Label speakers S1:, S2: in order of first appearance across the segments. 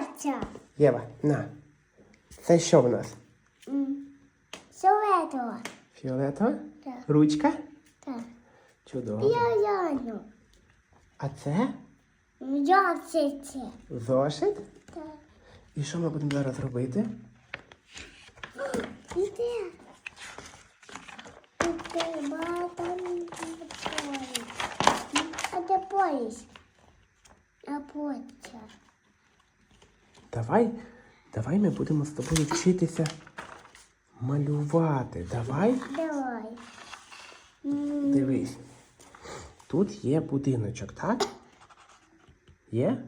S1: Оця.
S2: Єва, на. Це що в нас?
S1: Советова.
S2: Фіолетова?
S1: Так.
S2: Ручка?
S1: Так.
S2: Чудово.
S1: Я яну.
S2: А це
S1: це?
S2: зошит?
S1: Так.
S2: І що ми будемо зараз робити?
S1: Іде. Іде, батон. А де поліс? А потя.
S2: Давай, давай ми будемо з тобою вчитися малювати. Давай.
S1: Давай.
S2: Дивись. Тут є будиночок, так? Є?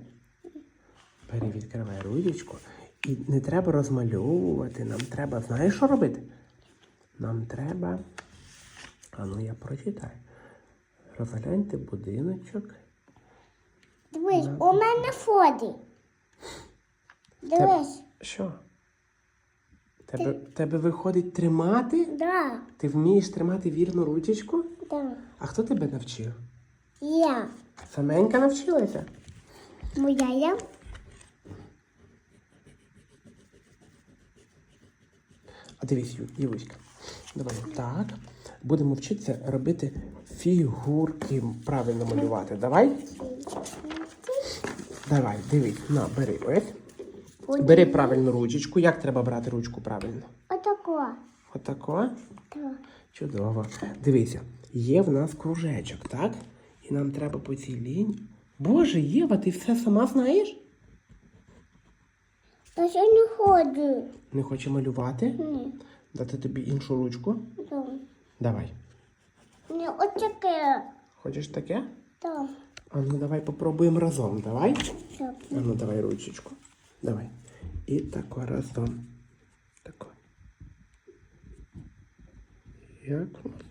S2: Бери, відкривай ручку. І не треба розмальовувати. Нам треба, знаєш, що робити? Нам треба. А ну я прочитаю. Розгляньте будиночок.
S1: Дивись, у мене фоді. Дивись.
S2: Що? Тебе, тебе виходить тримати?
S1: Да,
S2: Ти вмієш тримати вірну ручечку?
S1: да.
S2: А хто тебе навчив?
S1: Я.
S2: Саменька навчилася?
S1: Моя я.
S2: А дивись, Ю- Юлечка. Давай так. Будемо вчитися робити фігурки правильно малювати. Давай? Давай, дивись, на, бери ось. Бери правильну ручечку. Як треба брати ручку правильно?
S1: Отако.
S2: Отако.
S1: Так.
S2: Чудово. Дивися, є в нас кружечок, так? І нам треба по цій лінії. Боже, Єва, ти все сама знаєш?
S1: Та ще не ходжу.
S2: Не хоче малювати?
S1: Ні.
S2: Дати тобі іншу ручку?
S1: Да.
S2: Давай.
S1: Ні, отаке.
S2: Хочеш таке?
S1: Так.
S2: А ну давай попробуємо разом. Давай.
S1: Так.
S2: А ну давай ручечку. Давай. І тако разом. Тако. Як у нас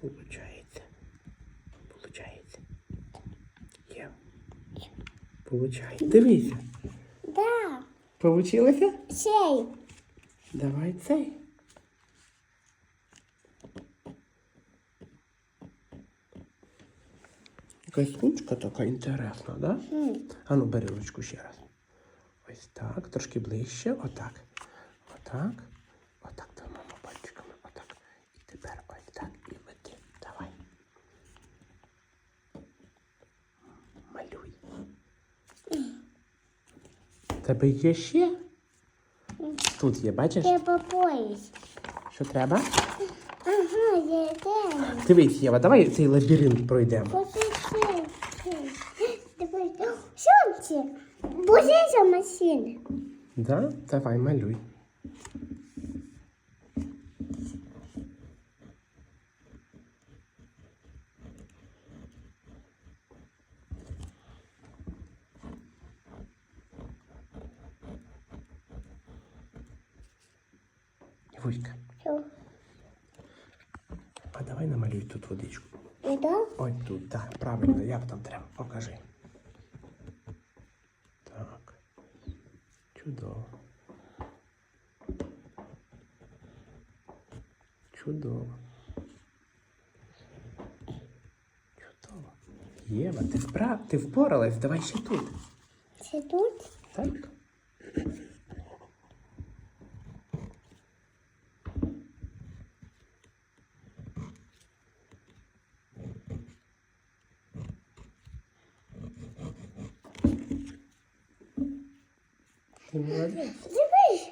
S2: получається? Получається. Є. Получається. Дивися.
S1: Да.
S2: Получилося?
S1: Сей.
S2: Давай цей. Якась ручка така інтересна, да?
S1: М.
S2: А ну бери ручку ще раз. Так, трошки ближче. Отак. Отак. Отак двома пальчиками. Отак. І тепер ось так і веди. Давай. Малюй. Тебе є ще? Тут є, бачиш?
S1: Треба поїзд.
S2: Що треба?
S1: Ага, є те.
S2: Дивись, Єва, давай цей лабіринт пройдемо.
S1: Оце це. Дивись. Що це? Боже, за машина.
S2: Да? Давай, малюй. Вуйка,
S1: Що?
S2: а давай намалюй тут водичку.
S1: Да?
S2: Ось тут, так, правильно, як там треба, покажи. Так. Чудово. Чудово. Чудово. Єва, ти впра... ти впоралась, давай ще тут.
S1: Це тут?
S2: Так?
S1: Дивись.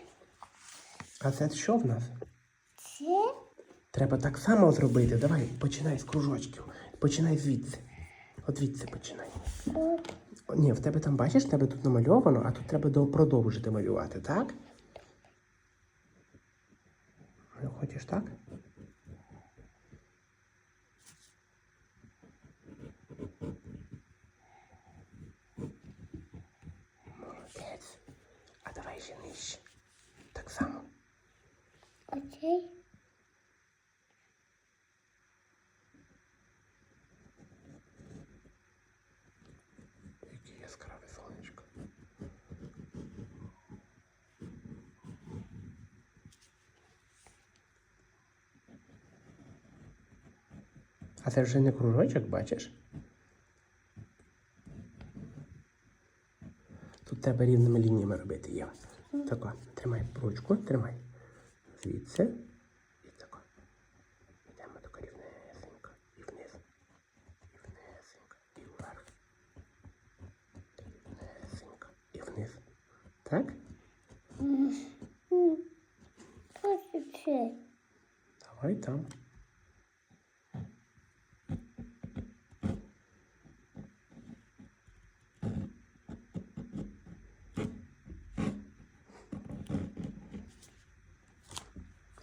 S2: А це що в нас? Треба так само зробити. Давай, починай з кружочків. Починай звідси. От звідси починай. Ні, в тебе там бачиш, в тебе тут намальовано, а тут треба продовжити малювати, так? Ну, Хочеш так? Молодець. А давай ще нижче. Так само.
S1: Оцей.
S2: А це вже не кружочок, бачиш? Тут треба рівними лініями робити, Єва. Тако, тримай ручку, тримай. Звідси. І тако. Йдемо тако рівнесенько. І вниз. І внесенько. І вверх. Рівнесенько. І вниз. Так? Давай там.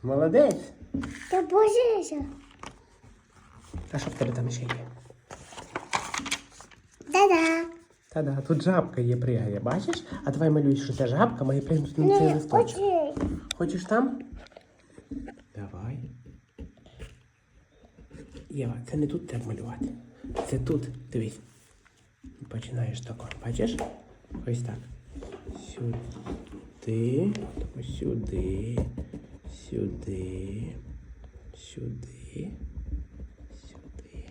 S2: Молодець.
S1: Та божися.
S2: А що в тебе там ще є?
S1: Да-да.
S2: Та-да, тут жабка є, пригає, бачиш? А давай малюй, що це жабка має пригнути на цей
S1: Не,
S2: листочок. Хочеш там? Давай. Єва, це не тут треба малювати. Це тут, дивись. Починаєш тако. Бачиш? Ось так. Сюди. Ось сюди. Сюди. Сюди. Сюди.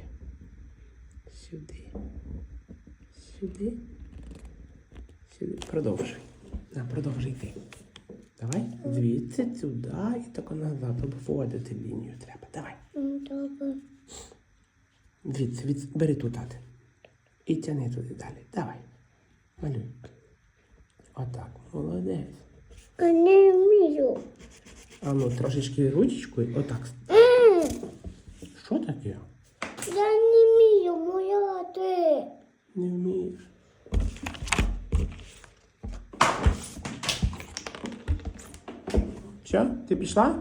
S2: Сюди. Сюди. Сюди. Продовжуй. На, продовжуй йти. Давай звідси сюди і тако назад обводити лінію треба. Давай.
S1: Добре.
S2: Звідси, від... бери тут тати. І тяни туди далі. Давай. Малюй. Отак. Молодець.
S1: А не вмію.
S2: А ну трошечки ручечкою. Отак.
S1: М,
S2: Що таке?
S1: Я не вмію мояти.
S2: Не вмієш. Що? Ти пішла?